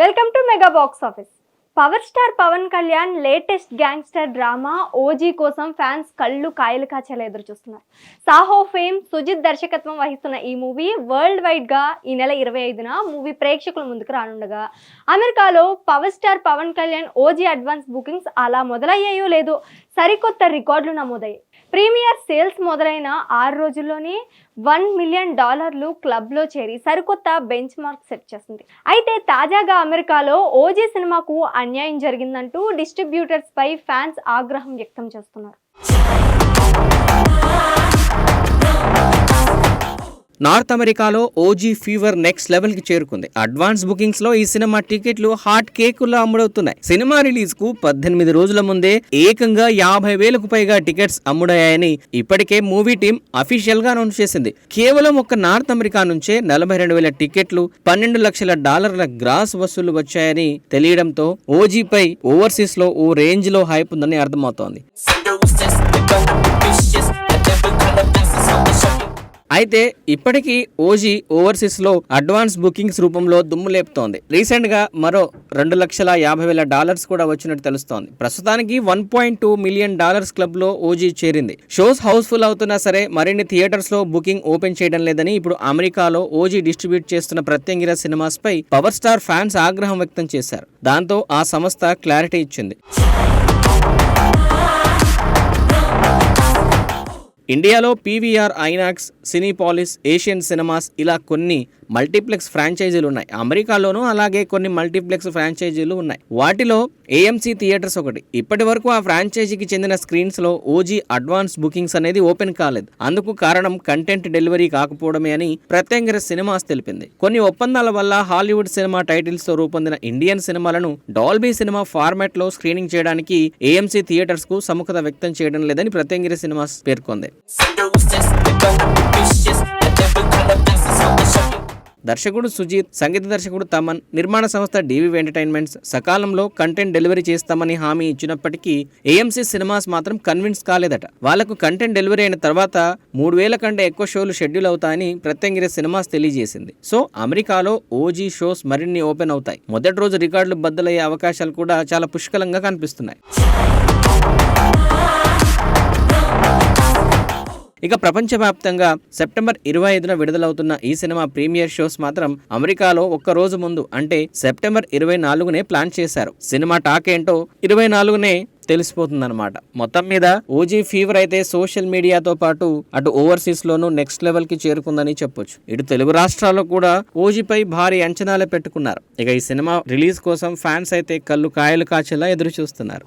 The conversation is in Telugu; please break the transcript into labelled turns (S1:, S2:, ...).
S1: Welcome to mega box office power star Pawan Kalyan latest gangster drama OG కోసం ఫ్యాన్స్ కళ్ళు కాయలు కాచేలా ఎదురు చూస్తున్నారు. సాహో ఫేమ్ సుజిత్ దర్శకత్వం వహిస్తున్న ఈ మూవీ వరల్డ్ వైడ్గా ఈ నెల ఇరవై ఐదున మూవీ ప్రేక్షకుల ముందుకు రానుండగా. అమెరికాలో power star Pawan Kalyan OG advance bookings అలా మొదలయ్యాయో లేదో సరికొత్త రికార్డులు నమోదయ్యాయి. ప్రీమియర్ సేల్స్ మొదలైన ఆరు రోజుల్లోనే వన్ మిలియన్ డాలర్లు క్లబ్లో చేరి సరికొత్త బెంచ్ మార్క్ సెట్ చేసింది. అయితే తాజాగా అమెరికాలో ఓజీ సినిమాకు అన్యాయం జరిగిందంటూ డిస్ట్రిబ్యూటర్స్పై ఫ్యాన్స్ ఆగ్రహం వ్యక్తం చేస్తున్నారు.
S2: నార్త్ అమెరికాలో ఓజీ ఫీవర్ నెక్స్ట్ లెవెల్కి చేరుకుంది. అడ్వాన్స్ బుకింగ్స్లో ఈ సినిమా టికెట్లు హాట్ కేకుల్లో అమ్ముడవుతున్నాయి. సినిమా రిలీజ్కు పద్దెనిమిది రోజుల ముందే ఏకంగా యాభై వేలకు పైగా టికెట్స్ అమ్ముడయ్యాయని ఇప్పటికే మూవీ టీం అఫీషియల్గా అనౌన్స్ చేసింది. కేవలం ఒక్క నార్త్ అమెరికా నుంచే నలభై రెండు వేల టికెట్లు పన్నెండు లక్షల డాలర్ల గ్రాస్ వసూలు వచ్చాయని తెలియడంతో ఓజీపై ఓవర్సీస్లో ఓ రేంజ్లో హైప్ ఉందని అర్థమవుతోంది. అయితే ఇప్పటికీ ఓజీ ఓవర్సీస్లో అడ్వాన్స్ బుకింగ్స్ రూపంలో దుమ్ము లేపుతోంది. రీసెంట్గా మరో రెండు లక్షల యాభై వేల డాలర్స్ కూడా వచ్చినట్టు తెలుస్తోంది. ప్రస్తుతానికి one point two million dollars క్లబ్లో ఓజీ చేరింది. షోస్ హౌస్ఫుల్ అవుతున్నా సరే మరిన్ని థియేటర్స్లో బుకింగ్ ఓపెన్ చేయడం లేదని ఇప్పుడు అమెరికాలో ఓజీ డిస్ట్రిబ్యూట్ చేస్తున్న ప్రత్యంగిర సినిమాస్ పై పవర్ స్టార్ ఫ్యాన్స్ ఆగ్రహం వ్యక్తం చేశారు. దాంతో ఆ సంస్థ క్లారిటీ ఇచ్చింది. ఇండియాలో PVR INOX Cinepolis Asian cinemas ఇలా కొన్ని మల్టీప్లెక్స్ ఫ్రాంచైజీలు ఉన్నాయి. అమెరికాలోనూ అలాగే కొన్ని మల్టీప్లెక్స్ ఫ్రాంచైజీలు ఉన్నాయి. వాటిలో ఏఎంసీ థియేటర్స్ ఒకటి. ఇప్పటి వరకు ఆ ఫ్రాంచైజీకి చెందిన స్క్రీన్స్లో ఓజీ అడ్వాన్స్ బుకింగ్స్ అనేది ఓపెన్ కాలేదు. అందుకు కారణం కంటెంట్ డెలివరీ కాకపోవడమే అని ప్రత్యంగర సినిమాస్ తెలిపింది. కొన్ని ఒప్పందాల వల్ల హాలీవుడ్ సినిమా టైటిల్స్తో రూపొందిన ఇండియన్ సినిమాలను డాల్బీ సినిమా ఫార్మాట్లో స్క్రీనింగ్ చేయడానికి ఏఎంసీ థియేటర్స్కు సముఖత వ్యక్తం చేయడం లేదని ప్రత్యంగిరి సినిమాస్ పేర్కొంది. దర్శకుడు సుజీత్ సంగీత దర్శకుడు తమన్ నిర్మాణ సంస్థ డీవీ ఎంటర్టైన్మెంట్స్ సకాలంలో కంటెంట్ డెలివరీ చేస్తామని హామీ ఇచ్చినప్పటికీ ఏఎంసీ సినిమాస్ మాత్రం కన్విన్స్ కాలేదట. వాళ్ళకు కంటెంట్ డెలివరీ అయిన తర్వాత మూడు వేల కంటే ఎక్కువ షోలు షెడ్యూల్ అవుతాయని ప్రత్యంగిరి సినిమాస్ తెలియజేసింది. సో అమెరికాలో ఓజీ షోస్ మరిన్ని ఓపెన్ అవుతాయి. మొదటి రోజు రికార్డులు బద్దలయ్యే అవకాశాలు కూడా చాలా పుష్కలంగా కనిపిస్తున్నాయి. ఇక ప్రపంచవ్యాప్తంగా సెప్టెంబర్ ఇరవై ఐదున విడుదలవుతున్న ఈ సినిమా ప్రీమియర్ షోస్ మాత్రం అమెరికాలో ఒక్క రోజు ముందు అంటే సెప్టెంబర్ ఇరవై నాలుగునే ప్లాన్ చేశారు. సినిమా టాక్ ఏంటో ఇరవై నాలుగునే తెలిసిపోతుందన్నమాట. మొత్తం మీద ఓజీ ఫీవర్ అయితే సోషల్ మీడియాతో పాటు అటు ఓవర్సీస్ లోనూ నెక్స్ట్ లెవెల్కి చేరుకుందని చెప్పొచ్చు. ఇటు తెలుగు రాష్ట్రాల్లో కూడా ఓజీపై భారీ అంచనాలు పెట్టుకున్నారు. ఇక ఈ సినిమా రిలీజ్ కోసం ఫ్యాన్స్ అయితే కళ్ళు కాయలు కాచేలా ఎదురు చూస్తున్నారు